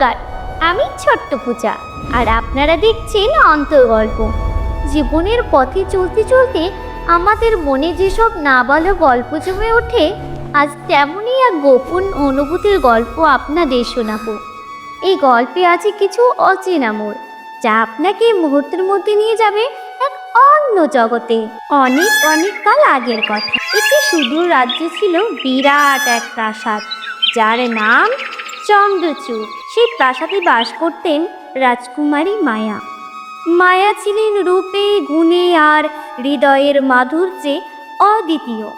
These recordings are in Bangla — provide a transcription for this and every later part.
নমস্কার, আমি ছোট্ট পূজা, আর আপনারা দেখছেন অন্তর্গল্প। জীবনের পথে চলতে চলতে আমাদের মনে যেসব নাবালক গল্প জমে ওঠে, আজ তেমনই এক গোপন অনুভূতির গল্প আপনাদের শোনাবো। এই গল্পে আছে কিছু অচেনা মোড়, যা আপনাকে মুহূর্তের মধ্যে নিয়ে যাবে এক অন্য জগতে। অনেক অনেক কাল আগের কথা। একটি সুদূর রাজ্যে ছিল বিরাট এক প্রাসাদ, যার নাম চন্দ্রচূড়। সেই প্রাসাদে বাস করতেন রাজকুমারী মায়া। মায়া ছিলেন রূপে, গুণে আর হৃদয়ের মাধুর্যে অদ্বিতীয়।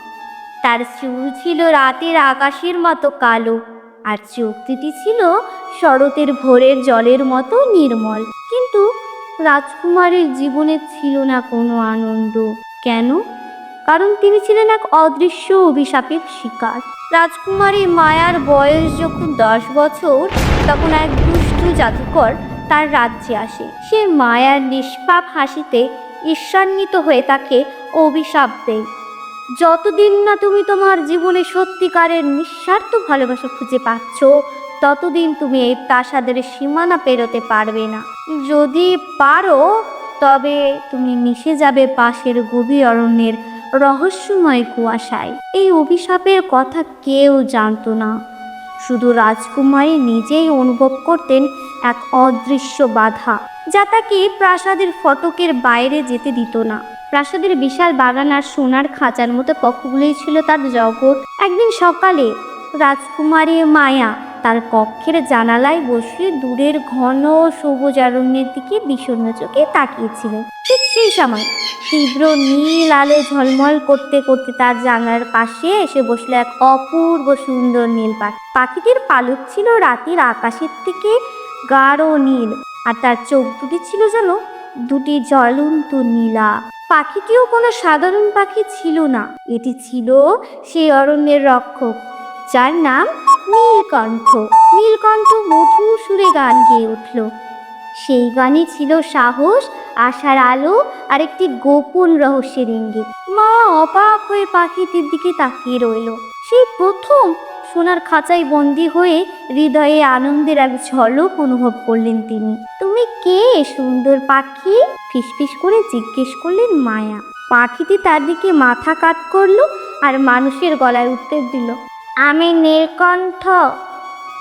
তার চুল ছিল রাতের আকাশের মতো কালো, আর চোখ দুটি ছিল শরতের ভোরের জলের মতো নির্মল। কিন্তু রাজকুমারের জীবনে ছিল না কোনো আনন্দ। কেন? কারণ তিনি ছিলেন এক অদৃশ্য অভিশাপের শিকার। রাজকুমারী মায়ার বয়স যখন দশ বছর, তখন এক দুষ্টু জাদুকর তার রাজ্যে আসে। সে মায়ার নিষ্পাপ হাসিতে ঈর্ষান্বিত হয়ে তাকে অভিশাপ দেয়। যতদিন না তুমি তোমার জীবনে সত্যিকারের নিঃস্বার্থ ভালোবাসা খুঁজে পাচ্ছ, ততদিন তুমি এই প্রাসাদের সীমানা পেরোতে পারবে না। যদি পারো, তবে তুমি মিশে যাবে পাশের গভীর অরণ্যের রহস্যময় কুয়াশায়। এই অভিশাপের কথা কেউ জানতো না। শুধু রাজকুমারী নিজেই অনুভব করতেন এক অদৃশ্য বাধা, যা তাকে প্রাসাদের ফটকের বাইরে যেতে দিত না। প্রাসাদের বিশাল বাগান আর সোনার খাঁচার মতো পক্ষগুলোই ছিল তার জগৎ। একদিন সকালে রাজকুমারী মায়া তার কক্ষের জানালায় বসে দূরের ঘন সবুজ অরণ্যের দিকে বিষণ্ণ চোখে তাকিয়েছিলেন। ঠিক সেই সময় তীব্র নীল আলো ঝলমল করতে করতে তার জানলার পাশে এসে বসল এক অপূর্ব সুন্দর নীল পাখি পাখিটির পালক ছিল রাতের আকাশের থেকে গাঢ় নীল আর তার চোখ দুটি ছিল যেন দুটি জ্বলন্ত নীলা। পাখিটিও কোনো সাধারণ পাখি ছিল না। এটি ছিল সেই অরণ্যের রক্ষক। যার নাম নীলকণ্ঠ। নীলকণ্ঠ মধুর সুরে গান গেয়ে উঠল। সেই গানে ছিল সাহস, আশার আলো আর একটি গোপন রহস্যের ইঙ্গিত। মা অবাক হয়ে পাখিটির দিকে তাকিয়ে রইল। সেই প্রথম সোনার খাঁচায় বন্দি হয়ে হৃদয়ে আনন্দের এক ঝলক অনুভব করলেন তিনি। তুমি কে, সুন্দর পাখি? ফিসফিস করে জিজ্ঞেস করলেন মায়া। পাখিটি তার দিকে মাথা কাত করল আর মানুষের গলায় উত্তর দিল আমি নীলকণ্ঠ।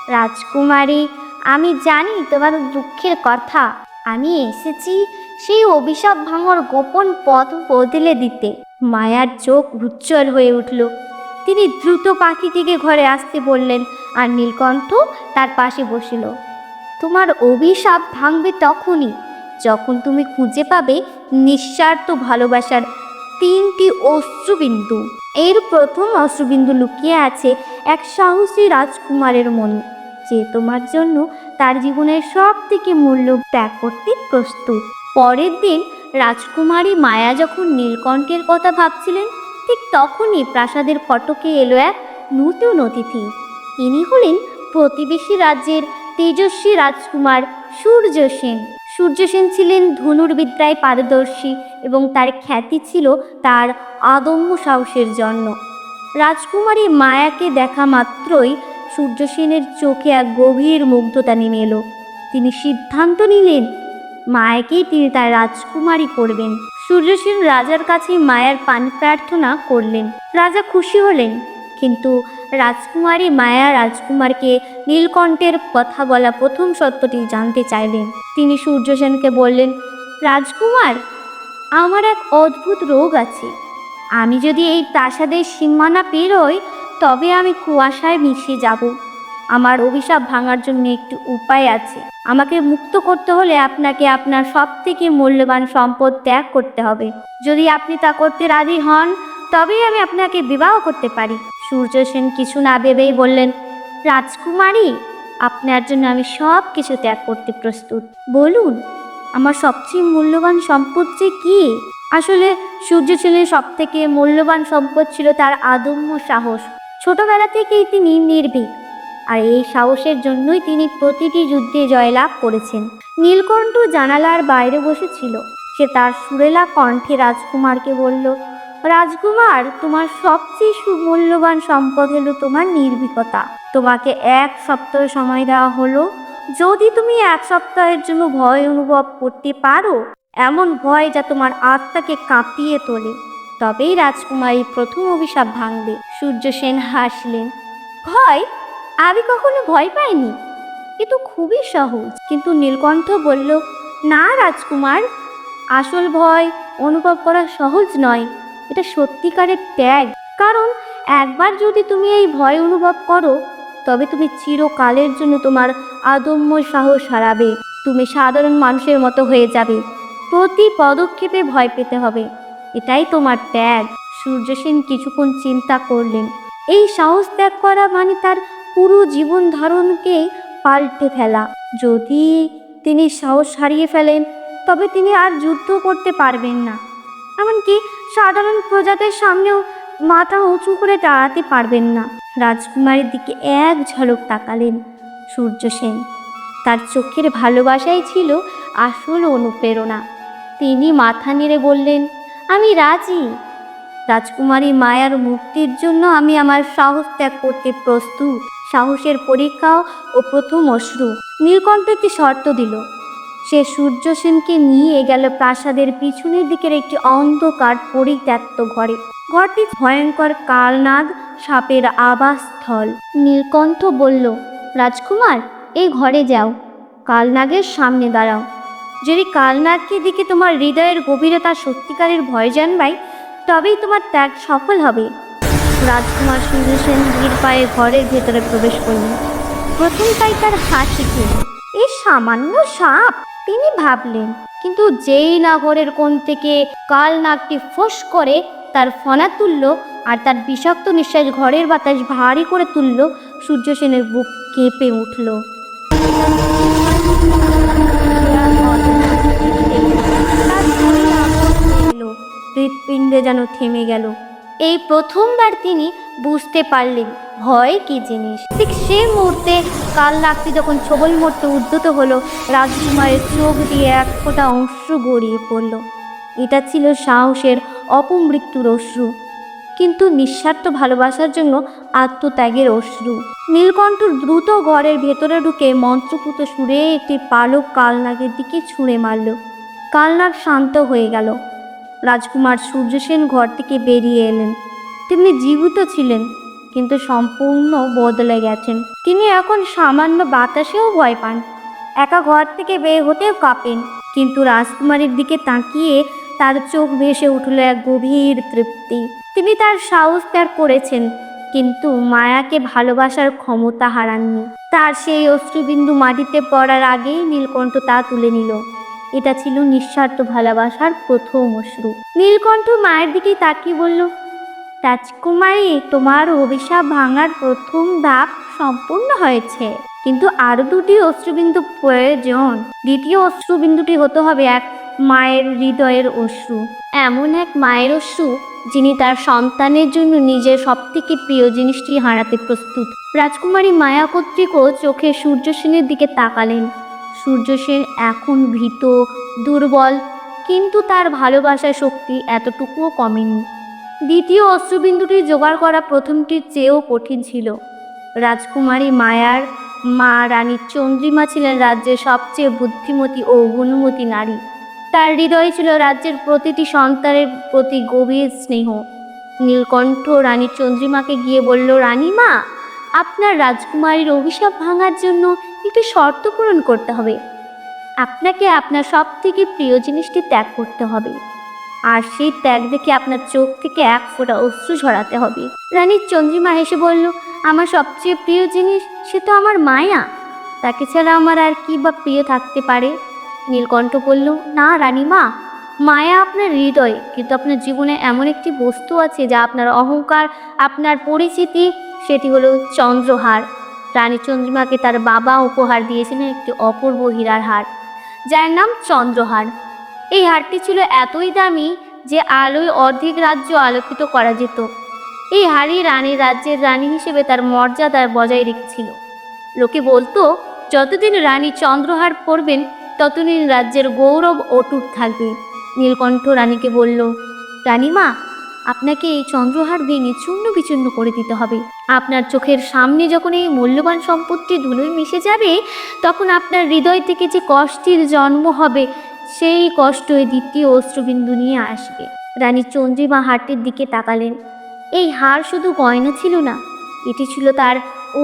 রাজকুমারী, আমি জানি তোমার দুঃখের কথা। আমি এসেছি সেই অভিশাপ ভাঙর গোপন পথ বদলে দিতে। মায়ার চোখ উজ্জ্বল হয়ে উঠল। তিনি দ্রুত পাখি থেকে ঘরে আসতে বললেন, আর নীলকণ্ঠ তার পাশে বসিল। তোমার অভিশাপ ভাঙবে তখনই। যখন তুমি খুঁজে পাবে নিঃস্বার্থ ভালোবাসার তিনটি অশ্রুবিন্দু। এর প্রথম অশ্রুবিন্দু লুকিয়ে আছে এক সাহসী রাজকুমারের মনে যে তোমার জন্য তার জীবনের সব থেকে মূল্য ত্যাগ করতে প্রস্তুত। পরের দিন রাজকুমারী মায়া যখন নীলকণ্ঠের কথা ভাবছিলেন, ঠিক তখনই প্রাসাদের ফটকে এলো এক নতুন অতিথি। ইনি হলেন প্রতিবেশী রাজ্যের তেজস্বী রাজকুমার সূর্য সেন। সূর্য সেন ছিলেন ধনুর্বিদ্যায় পারদর্শী এবং তার খ্যাতি ছিল তার আদম্য সাহসের জন্য। রাজকুমারী মায়াকে দেখা মাত্রই সূর্য সেনের চোখে এক গভীর মুগ্ধতা নেমে এলো তিনি সিদ্ধান্ত নিলেন, মায়াকেই তিনি তার রাজকুমারী করবেন। সূর্যসেন রাজার কাছে মায়ার পানি প্রার্থনা করলেন। রাজা খুশি হলেন, কিন্তু রাজকুমারী মায়া রাজকুমারকে নীলকণ্ঠের কথা বলা প্রথম সত্যটি জানতে চাইলেন। তিনি সূর্যসেনকে বললেন, রাজকুমার, আমার এক অদ্ভুত রোগ আছে। আমি যদি এই প্রাসাদের সীমানা পেরোই, তবে আমি কুয়াশায় মিশে যাব। আমার অভিশাপ ভাঙার জন্য একটি উপায় আছে। আমাকে মুক্ত করতে হলে আপনাকে আপনার সব থেকে মূল্যবান সম্পদ ত্যাগ করতে হবে। যদি আপনি তা করতে রাজি হন, তবেই আমি আপনাকে বিবাহ করতে পারি। সূর্য সেন কিছু না ভেবেই বললেন, রাজকুমারী, আপনার জন্য আমি সব কিছু ত্যাগ করতে প্রস্তুত। বলুন, আমার সবচেয়ে মূল্যবান সম্পদ যে কী? আসলে সূর্য সেনের সব থেকে মূল্যবান সম্পদ ছিল তার আদম্য সাহস। ছোটবেলা থেকেই তিনি নির্ভীক, আর এই সাহসের জন্যই তিনি প্রতিটি যুদ্ধে জয়লাভ করেছেন। নীলকণ্ঠ জানালার বাইরে বসেছিল। সে তার সুরেলা কণ্ঠে রাজকুমারকে বলল রাজকুমার, তোমার সবচেয়ে সুমূল্যবান সম্পদ হলো তোমার নির্ভীকতা। তোমাকে এক সপ্তাহ সময় দেওয়া হলো। যদি তুমি এক সপ্তাহের জন্য ভয় অনুভব করতে পারো, এমন ভয় যা তোমার আত্মাকে কাঁপিয়ে তোলে, তবেই রাজকুমারী প্রথম অভিশাপ ভাঙবে। সূর্য সেন হাসলেন, ভয়? আমি কখনো ভয় পাইনি। এ তো খুবই সহজ। কিন্তু নীলকণ্ঠ বলল, না রাজকুমার, আসল ভয় অনুভব করা সহজ নয়। এটা সত্যিকারের ত্যাগ। কারণ একবার যদি তুমি এই ভয় অনুভব করো, তবে তুমি চিরকালের জন্য তোমার আদম্য সাহস হারাবে। তুমি সাধারণ মানুষের মতো হয়ে যাবে। প্রতি পদক্ষেপে ভয় পেতে হবে। এটাই তোমার ত্যাগ। সূর্যসেন কিছুক্ষণ চিন্তা করলেন। এই সাহস ত্যাগ করা মানে তার পুরো জীবন ধারণকে পাল্টে ফেলা। যদি তিনি সাহস হারিয়ে ফেলেন, তবে তিনি আর যুদ্ধ করতে পারবেন না। এমনকি সাধারণ প্রজাদের সামনেও মাথা উঁচু করে দাঁড়াতে পারবেন না। রাজকুমারীর দিকে এক ঝলক তাকালেন সূর্য সেন। তার চোখের ভালোবাসাই ছিল আসল অনুপ্রেরণা। তিনি মাথা নেড়ে বললেন, আমি রাজি। রাজকুমারী মায়ার মুক্তির জন্য আমি আমার সাহস ত্যাগ করতে প্রস্তুত। সাহসের পরীক্ষা ও প্রথম অশ্রু নীলকণ্ঠ একটি শর্ত দিল সে সূর্য সেনকে নিয়ে গেল প্রাসাদের পিছনের দিকের একটি অন্ধকার পরিত্যক্ত ঘরে। ঘরটি ভয়ঙ্কর কালনাগ, সাপের আবাসস্থল। নীলকণ্ঠ বলল, রাজকুমার, এই ঘরে যাও। কালনাগের সামনে দাঁড়াও। যদি কালনাগকে দিকে তোমার হৃদয়ের গভীরতা সত্যিকারের ভয় জানবাই তবেই তোমার ত্যাগ সফল হবে। রাজকুমার সূর্য সেন ধীর পায়ে ঘরের ভেতরে প্রবেশ করলেন। প্রথম তাই তার হাসি ছিল এই সামান্য সাপ, তিনি ভাবলেন, কিন্তু যেই নাগরের কোণ থেকে কাল নাগটি ফোঁস করে, তার ফনা তুলল আর তার বিষাক্ত নিঃশ্বাস ঘরের বাতাস ভারী করে তুলল, সূর্য সেনের বুক কেঁপে উঠল। হৃৎপিণ্ডে যেন থেমে গেল। এই প্রথমবার তিনি বুঝতে পারলেন ভয় কি জিনিস। ঠিক সেই মুহূর্তে কাল নাগটি যখন ছবল মরতে উদ্যত হলো, রাজকুমারের চোখ দিয়ে এক ফোঁটা অশ্রু গড়িয়ে পড়ল। এটা ছিল সাহসের অপমৃত্যুর অশ্রু। কিন্তু নিঃস্বার্থ ভালোবাসার জন্য আত্মত্যাগের অশ্রু। নীলকণ্ঠ দ্রুত ঘরের ভেতরে ঢুকে মন্ত্রপুত সুরে একটি পালক কালনাগের দিকে ছুঁড়ে মারল। কালনাগ শান্ত হয়ে গেল। রাজকুমার সূর্যসেন ঘর থেকে বেরিয়ে এলেন। তিনি জীবিত ছিলেন, কিন্তু সম্পূর্ণ বদলে গেছেন। তিনি এখন সামান্য বাতাসেও ভয় পান। একা ঘর থেকে বের হতেও কাঁপেন, কিন্তু রাজকুমারীর দিকে তাকিয়ে তার চোখ ভেসে উঠল এক গভীর তৃপ্তি। তিনি তার সাহস ত্যাগ করেছেন, কিন্তু মায়াকে ভালোবাসার ক্ষমতা হারাননি। তার সেই অশ্রুবিন্দু মাটিতে পড়ার আগেই নীলকণ্ঠ তা তুলে নিল। এটা ছিল নিঃস্বার্থ ভালোবাসার প্রথম অশ্রু। নীলকণ্ঠ মায়ের দিকে তাকিয়ে বলল, রাজকুমারী, তোমার অভিশাপ ভাঙার প্রথম ধাপ সম্পূর্ণ হয়েছে। কিন্তু আরও দুটি অশ্রুবিন্দু প্রয়োজন। দ্বিতীয় অশ্রুবিন্দুটি হতে হবে এক মায়ের হৃদয়ের অশ্রু। এমন এক মায়ের অশ্রু, যিনি তার সন্তানের জন্য নিজের সবথেকে প্রিয় জিনিসটি হারাতে প্রস্তুত। রাজকুমারী মায়া কর্তৃকও চোখে সূর্য সেনের দিকে তাকালেন। সূর্য সেন এখন ভীত, দুর্বল, কিন্তু তার ভালোবাসার শক্তি এতটুকুও কমেনি। দ্বিতীয় অস্ত্রবিন্দুটি জোগাড় করা প্রথমটির চেয়েও কঠিন ছিল। রাজকুমারী মায়ার মা রানী চন্দ্রিমা ছিলেন রাজ্যের সবচেয়ে বুদ্ধিমতী ও গুণমতী নারী। তার হৃদয়ে ছিল রাজ্যের প্রতিটি সন্তানের প্রতি গভীর স্নেহ। নীলকণ্ঠ রানী চন্দ্রিমাকে গিয়ে বলল, রানীমা, আপনার রাজকুমারীর অভিশাপ ভাঙার জন্য একটি শর্ত পূরণ করতে হবে। আপনাকে আপনার সব থেকে প্রিয় জিনিসটি ত্যাগ করতে হবে। আর সেই ত্যাগ দেখে আপনার চোখ থেকে এক ফোঁটা অশ্রু ঝরাতে হবে। রানীর চন্দ্রিমা হেসে বলল, আমার সবচেয়ে প্রিয় জিনিস সে তো আমার মায়া। তাকে ছাড়া আমার আর কি বা প্রিয় থাকতে পারে? নীলকণ্ঠ বলল, না রানীমা, মায়া আপনার হৃদয়, কিন্তু আপনার জীবনে এমন একটি বস্তু আছে যা আপনার অহংকার, আপনার পরিচিতি, সেটি হলো চন্দ্রহার। রানী চন্দ্রিমাকে তার বাবা উপহার দিয়েছিলেন একটি অপূর্ব হীরার হার, যার নাম চন্দ্রহার। এই হারটি ছিল এতই দামি যে আলোয় অর্ধেক রাজ্য আলোকিত করা যেত। এই হারই রানী রাজ্যের রানী হিসেবে তার মর্যাদা বজায় রেখেছিল। লোকে বলতো, যতদিন রানী চন্দ্রহার পরবেন ততদিন রাজ্যের গৌরব অটুট থাকবে। নীলকণ্ঠ রানীকে বলল, রানীমা আপনাকে এই চন্দ্রহার ভেঙে চূর্ণ বিচূর্ণ করে দিতে হবে। আপনার চোখের সামনে যখন এই মূল্যবান সম্পত্তি ধুলোয় মিশে যাবে, তখন আপনার হৃদয় থেকে যে কষ্টের জন্ম হবে, সেই কষ্ট এই দ্বিতীয় অশ্রুবিন্দু নিয়ে আসবে। রানী চন্দ্রিমা হারটির দিকে তাকালেন। এই হার শুধু গয়না ছিল না, এটি ছিল তার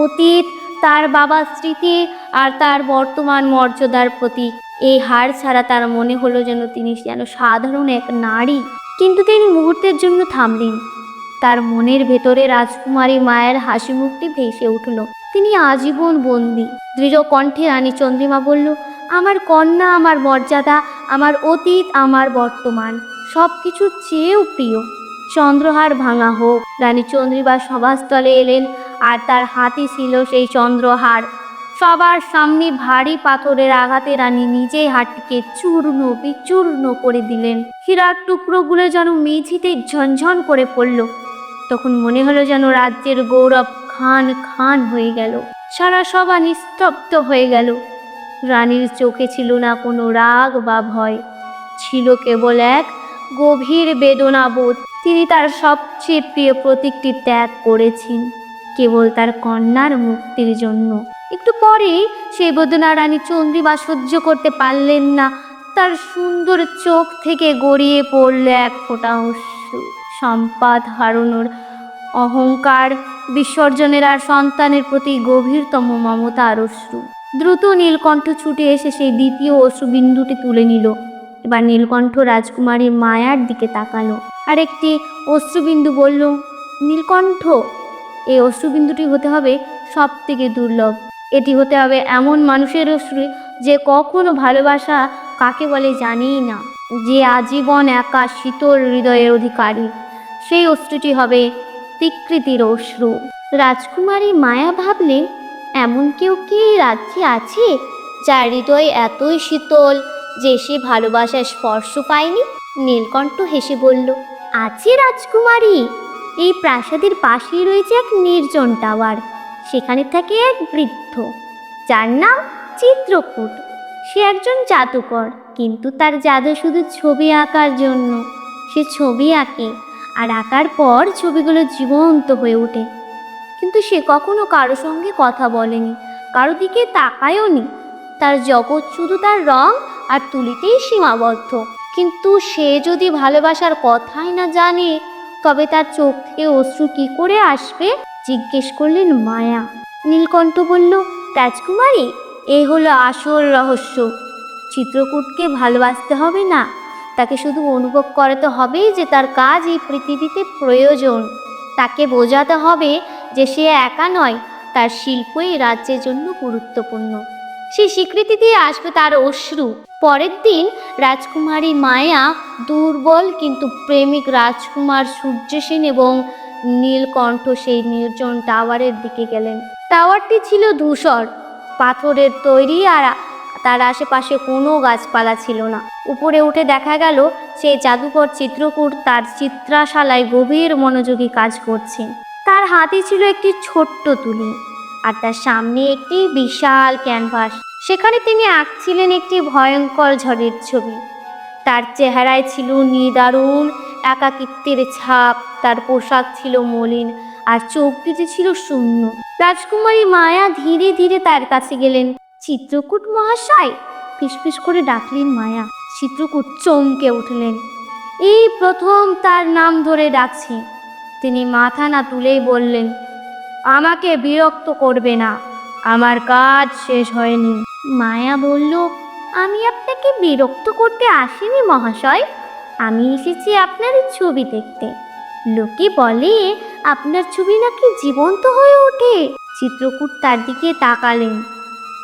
অতীত, তার বাবার স্মৃতি আর তার বর্তমান মর্যাদার প্রতীক। এই হার ছাড়া তার মনে হলো যেন তিনি যেন সাধারণ এক নারী। কিন্তু তিনি মুহূর্তের জন্য থামলেন। তার মনের ভেতরে রাজকুমারী মায়ের হাসি মুখটি ভেসে উঠল। তিনি আজীবন বন্দী। দৃঢ় কণ্ঠে রানী চন্দ্রিমা বলল, আমার কন্যা, আমার মর্যাদা, আমার অতীত, আমার বর্তমান সব কিছুর চেয়েও প্রিয়। চন্দ্রহার ভাঙা হোক। রানী চন্দ্রিমা সভাস্থলে এলেন আর তার হাতে ছিল সেই চন্দ্রহার। সবার সামনে ভারী পাথরের আঘাতে রানী নিজেই হাটটিকে চূর্ণ বিচূর্ণ করে দিলেন। হীরার টুকরোগুলো যেন মেঝিতে ঝনঝন করে পড়ল। তখন মনে হলো যেন রাজ্যের গৌরব খান খান হয়ে গেল। সারা সভা নিস্তব্ধ হয়ে গেল। রানীর চোখে ছিল না কোনো রাগ বা ভয়। ছিল কেবল এক গভীর বেদনাবোধ। তিনি তার সবচেয়ে প্রিয় প্রতীকটি ত্যাগ করেছেন। কেবল তার কন্যার মুক্তির জন্য। একটু পরেই সেই বেদনা রানী চন্দ্রিমা সহ্য করতে পারলেন না। তার সুন্দর চোখ থেকে গড়িয়ে পড়ল এক ফোঁটা অশ্রু। সম্পাদ হারানোর অহংকার বিসর্জনের আর সন্তানের প্রতি গভীরতম মমতার অশ্রু। দ্রুত নীলকণ্ঠ ছুটে এসে সেই দ্বিতীয় অশ্রুবিন্দুটি তুলে নিল। এবার নীলকণ্ঠ রাজকুমারীর মায়ার দিকে তাকালো। আর একটি অশ্রুবিন্দু বলল, নীলকণ্ঠ, এই অশ্রুবিন্দুটি হতে হবে সব থেকে দুর্লভ। এটি হতে হবে এমন মানুষের অশ্রু যে কখনো ভালোবাসা কাকে বলে জানেই না। যে আজীবন একা শীতল হৃদয়ের অধিকারী, সেই অশ্রুটি হবে স্বীকৃতির অশ্রু। রাজকুমারী মায়া ভাবলেন এমন কেউ কি রাজ্যে আছে যার হৃদয় এতই শীতল যে সে ভালোবাসার স্পর্শ পায়নি? নীলকণ্ঠ হেসে বলল, আছে রাজকুমারী। এই প্রাসাদের পাশেই রয়েছে এক নির্জন টাওয়ার। সেখানে থাকে এক বৃদ্ধ। যার নাম চিত্রকূট। সে একজন জাদুকর, কিন্তু তার জাদু শুধু ছবি আঁকার জন্য। সে ছবি আঁকে, আর আঁকার পর ছবিগুলো জীবন্ত হয়ে ওঠে। কিন্তু সে কখনো কারও সঙ্গে কথা বলেনি, কারও দিকে তাকায়ও নি তার জগৎ শুধু তার রং আর তুলিতেই সীমাবদ্ধ। কিন্তু সে যদি ভালোবাসার কথাই না জানে, তবে তার চোখ থেকে অশ্রু কী করে আসবে? জিজ্ঞেস করলেন, মায়া। নীলকণ্ঠ বলল, রাজকুমারী এই হলো আসল রহস্য। চিত্রকূটকে ভালোবাসতে হবে না। তাকে শুধু অনুভব করাতে হবে যে তার কাজ এই পৃথিবীতে প্রয়োজন। তাকে বোঝাতে হবে যে সে একা নয়, তার শিল্প এই রাজ্যের জন্য গুরুত্বপূর্ণ। সেই স্বীকৃতি দিয়ে আসবে তার অশ্রু। পরের দিন রাজকুমারী মায়া দুর্বল কিন্তু প্রেমিক রাজকুমার সূর্য সেন এবং নীলকণ্ঠ সেই নির্জন টাওয়ারের দিকে গেলেন। টাওয়ারটি ছিল ধূসর, পাথরের তৈরি আর তার আশেপাশে কোনো গাছপালা ছিল না। উপরে উঠে দেখা গেল সেই জাদুকর চিত্রকূট তার চিত্রাশালায় গভীর মনোযোগী কাজ করছেন তার হাতে ছিল একটি ছোট্ট তুলি আর তার সামনে একটি বিশাল ক্যানভাস। সেখানে তিনি আঁকছিলেন একটি ভয়ঙ্কর ঝড়ের ছবি। তার চেহারায় ছিল নিদারুণ একাকিত্বের ছাপ, তার পোশাক ছিল মলিন আর চোখ দুটি ছিল শূন্য। রাজকুমারী মায়া ধীরে ধীরে তার কাছে গেলেন। চিত্রকূট মহাশয়? ফিসফিস করে ডাকলেন মায়া। চিত্রকূট চমকে উঠলেন। এই প্রথম তার নাম ধরে ডাকছি। তিনি মাথা না তুলেই বললেন, আমাকে বিরক্ত করবে না। আমার কাজ শেষ হয়নি। মায়া বলল আমি আপনাকে বিরক্ত করতে আসিনি, মহাশয়। আমি এসেছি আপনার ছবি দেখতে। লোকে বলে, আপনার ছবি নাকি জীবন্ত হয়ে ওঠে। চিত্রকূট তার দিকে তাকালেন।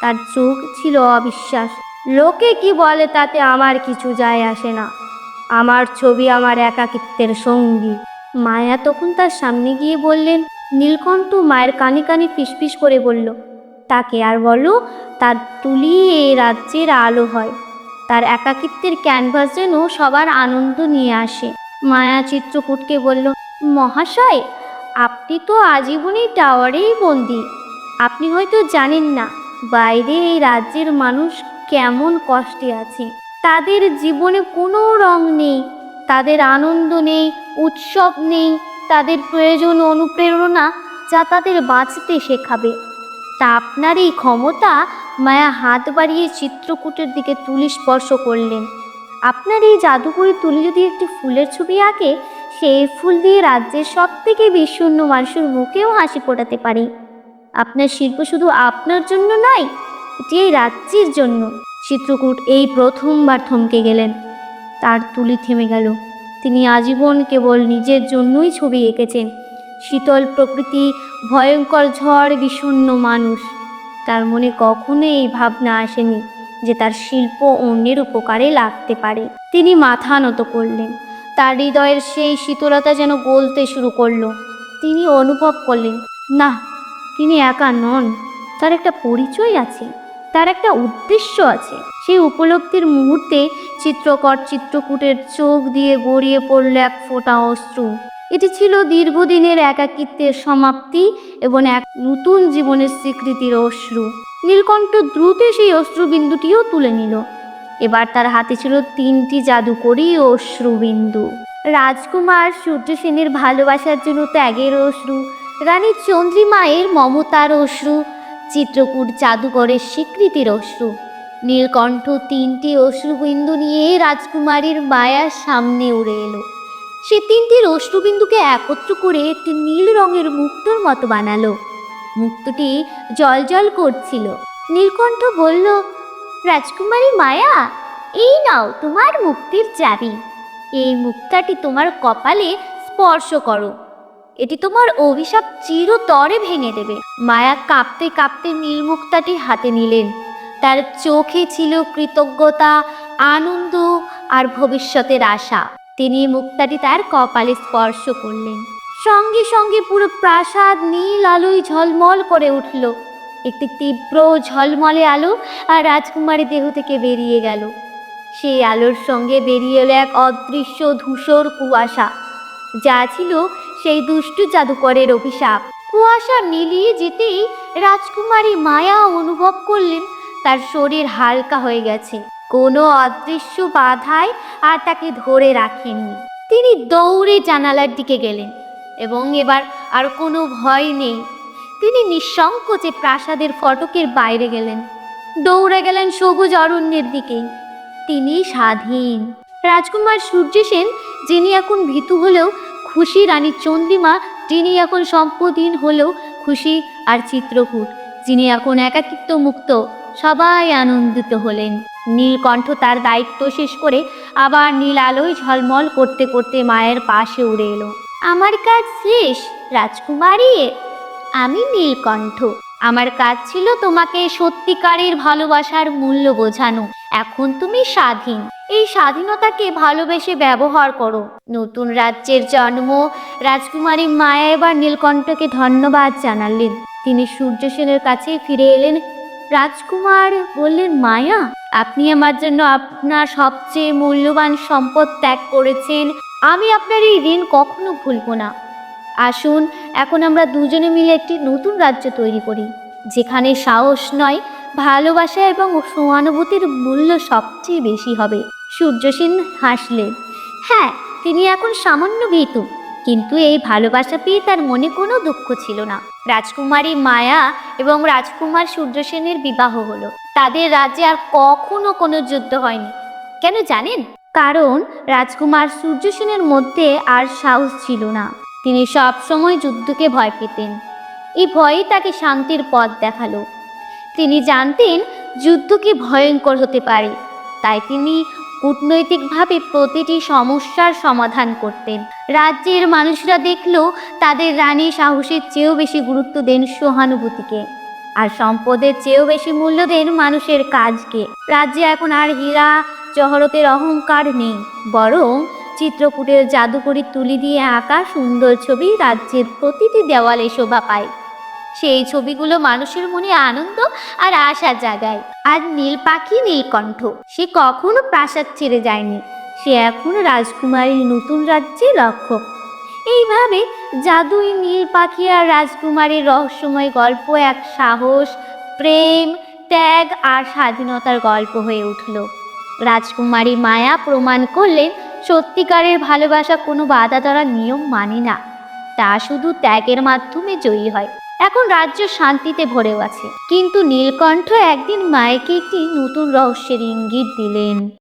তার চোখ ছিল অবিশ্বাস লোকে কি বলে তাতে আমার কিছু যায় আসে না। আমার ছবি আমার একাকিত্বের সঙ্গী। মায়া তখন তার সামনে গিয়ে বললেন, নীলকণ্ঠ মায়ের কানে কানে ফিসফিস করে বলল তাকে আর বলো, তার তুলি এই রাজ্যের আলো হয়। তার একাকিত্বের ক্যানভাস যেন সবার আনন্দ নিয়ে আসে। মায়া চিত্রকূটকে বলল, মহাশয়, আপনি তো আজীবনই টাওয়ারেই বন্দি। আপনি হয়তো জানেন না, বাইরে এই রাজ্যের মানুষ কেমন কষ্টে আছে। তাদের জীবনে কোনো রং নেই, তাদের আনন্দ নেই, উৎসব নেই, তাদের প্রয়োজন অনুপ্রেরণা যা তাদের বাঁচতে শেখাবে। তা আপনার এই ক্ষমতা মায়া হাত বাড়িয়ে চিত্রকূটের দিকে তুলি স্পর্শ করলেন। আপনার এই জাদুকরি তুলি যদি একটি ফুলের ছবি আঁকে, সেই ফুল দিয়ে রাজ্যের সব থেকে বিষণ্ণ মানুষের মুখেও হাসি ফোটাতে পারে। আপনার শিল্প শুধু আপনার জন্য নয়, এটি এই রাজ্যের জন্য। চিত্রকূট এই প্রথমবার থমকে গেলেন। তার তুলি থেমে গেল। তিনি আজীবন কেবল নিজের জন্যই ছবি এঁকেছেন। শীতল প্রকৃতি, ভয়ঙ্কর ঝড়, বিষণ্ণ মানুষ। তার মনে কখনো এই ভাবনা আসেনি যে তার শিল্প অন্যের উপকারে লাগতে পারে। তিনি মাথা নত করলেন। তার হৃদয়ের সেই শীতলতা যেন গলতে শুরু করল। তিনি অনুভব করলেন, না, তিনি একা নন। তার একটা পরিচয় আছে, তার একটা উদ্দেশ্য আছে। সেই উপলব্ধির মুহূর্তে চিত্রকর চিত্রকূটের চোখ দিয়ে গড়িয়ে পড়ল এক ফোঁটা অশ্রু। এটি ছিল দীর্ঘদিনের একাকিত্বের সমাপ্তি এবং এক নতুন জীবনের স্বীকৃতির অশ্রু। নীলকণ্ঠ দ্রুত সেই অশ্রুবিন্দুটিও তুলে নিল। এবার তার হাতে ছিল তিনটি জাদুকরি অশ্রুবিন্দু। রাজকুমার সূর্য সেনের ভালোবাসার জন্য ত্যাগের অশ্রু, রানী চন্দ্রিমায়ের মমতার অশ্রু, চিত্রকূট জাদুকরের স্বীকৃতির অশ্রু। নীলকণ্ঠ তিনটি অশ্রুবিন্দু নিয়ে রাজকুমারীর মায়ার সামনে উড়ে এলো। সে তিনটি অশ্রুবিন্দুকে একত্র করে একটি নীল রঙের মুক্তোর মতো বানালো। মুক্তটি জল করছিল। নীলকণ্ঠ বলল, রাজকুমারী মায়া, এই নাও তোমার মুক্তির চাবি। এই মুক্তাটি তোমার কপালে স্পর্শ করো। এটি তোমার অভিশাপ চিরতরে ভেঙে দেবে। মায়া কাঁপতে কাঁপতে নীলমুক্তাটি হাতে নিলেন। তার চোখে ছিল কৃতজ্ঞতা, আনন্দ আর ভবিষ্যতের আশা। তিনি মুক্তাটি তার কপালে স্পর্শ করলেন। সঙ্গে সঙ্গে পুরো প্রাসাদ নীল আলোয় ঝলমল করে উঠল। একটি তীব্র ঝলমলে আলো আর রাজকুমারী দেহ থেকে বেরিয়ে গেল। সেই আলোর সঙ্গে বেরিয়ে এলো এক অদৃশ্য ধূসর কুয়াশা। যা ছিল সেই দুষ্টু জাদুকরের অভিশাপ। কুয়াশা মিলিয়ে যেতেই রাজকুমারী মায়া অনুভব করলেন, তার শরীর হালকা হয়ে গেছে। কোনো অদৃশ্য বাধায় আর তাকে ধরে রাখেননি তিনি দৌড়ে জানালার দিকে গেলেন এবং এবার আর কোনো ভয় নেই। তিনি নিঃসংকোচে প্রাসাদের ফটকের বাইরে গেলেন। দৌড়ে গেলেন সবুজ অরণ্যের দিকে। তিনি স্বাধীন। রাজকুমার সূর্য সেন, যিনি এখন ভীতু হলেও, খুশি রানী চন্দ্রিমা, যিনি এখন সম্পদহীন হলেও খুশি আর চিত্রকূট, যিনি এখন একাকিত্ব মুক্ত সবাই আনন্দিত হলেন। নীলকণ্ঠ তার দায়িত্ব শেষ করে আবার নীল আলোয় ঝলমল করতে করতে মায়ের পাশে উড়ে এলো। আমার কাজ শেষ, রাজকুমারী? আমি নীলকণ্ঠ। আমার কাজ ছিল তোমাকে সত্যিকারের ভালোবাসার মূল্য বোঝানো। এখন তুমি স্বাধীন। এই স্বাধীনতাকে ভালোবেসে ব্যবহার করো। নতুন রাজ্যের জন্ম, রাজকুমারী মায়া এবার নীলকণ্ঠকে ধন্যবাদ জানালেন। তিনি সূর্য সেনের কাছে ফিরে এলেন। রাজকুমার, বললেন, মায়া? আপনি আমার জন্য আপনার সবচেয়ে মূল্যবান সম্পদ ত্যাগ করেছেন। আমি আপনার এই ঋণ কখনো ভুলবো না। আসুন, এখন আমরা দুজনে মিলে একটি নতুন রাজ্য তৈরি করি, যেখানে সাহস নয়, ভালোবাসা এবং সহানুভূতির মূল্য সবচেয়ে বেশি হবে। সূর্যসেন হাসলেন হ্যাঁ তিনি এখন সামান্য ভীতু, কিন্তু এই ভালোবাসা পেয়ে তার মনে কোনো দুঃখ ছিল না। রাজকুমারী মায়া এবং রাজকুমার সূর্যসেনের বিবাহ হলো। তাদের রাজ্যে আর কখনো কোনো যুদ্ধ হয়নি। কেন জানেন? কারণ রাজকুমার সূর্যসেনের মধ্যে আর সাহস ছিল না। তিনি সব সময় যুদ্ধকে ভয় পেতেন। এই ভয়ই তাকে শান্তির পথ দেখাল। তিনি জানতেন যুদ্ধ কি ভয়ঙ্কর হতে পারে। তাই তিনি কূটনৈতিকভাবে প্রতিটি সমস্যার সমাধান করতেন। রাজ্যের মানুষরা দেখল তাদের রানী সাহসের চেয়েও বেশি গুরুত্ব দেন সহানুভূতিকে। আর সম্পদের চেয়েও বেশি মূল্য দেন মানুষের কাজকে। রাজ্যে এখন আর হীরা, জহরতের অহংকার নেই। বরং চিত্রকূটের জাদুকরি তুলি দিয়ে আঁকা সুন্দর ছবি রাজ্যের প্রতিটি দেওয়ালে শোভা পায়। সেই ছবিগুলো মানুষের মনে আনন্দ আর আশা জাগায়। আর নীল পাখি, নীলকণ্ঠ, সে কখনো প্রাসাদ ছেড়ে যায়নি। সে এখন রাজকুমারীর নতুন রাজ্যে রক্ষক। এইভাবে জাদুই নীল পাখি আর রাজকুমারীর রহস্যময় গল্প এক সাহস, প্রেম, ত্যাগ আর স্বাধীনতার গল্প হয়ে উঠল। রাজকুমারী মায়া প্রমাণ করলেন, সত্যিকারের ভালোবাসা কোনো বাধা ধরার নিয়ম মানে না। তা শুধু ত্যাগের মাধ্যমে জয়ী হয়। এখন রাজ্য শান্তিতে ভরেও আছে। কিন্তু নীলকণ্ঠ একদিন মায়েকে একটি নতুন রহস্যের ইঙ্গিত দিলেন।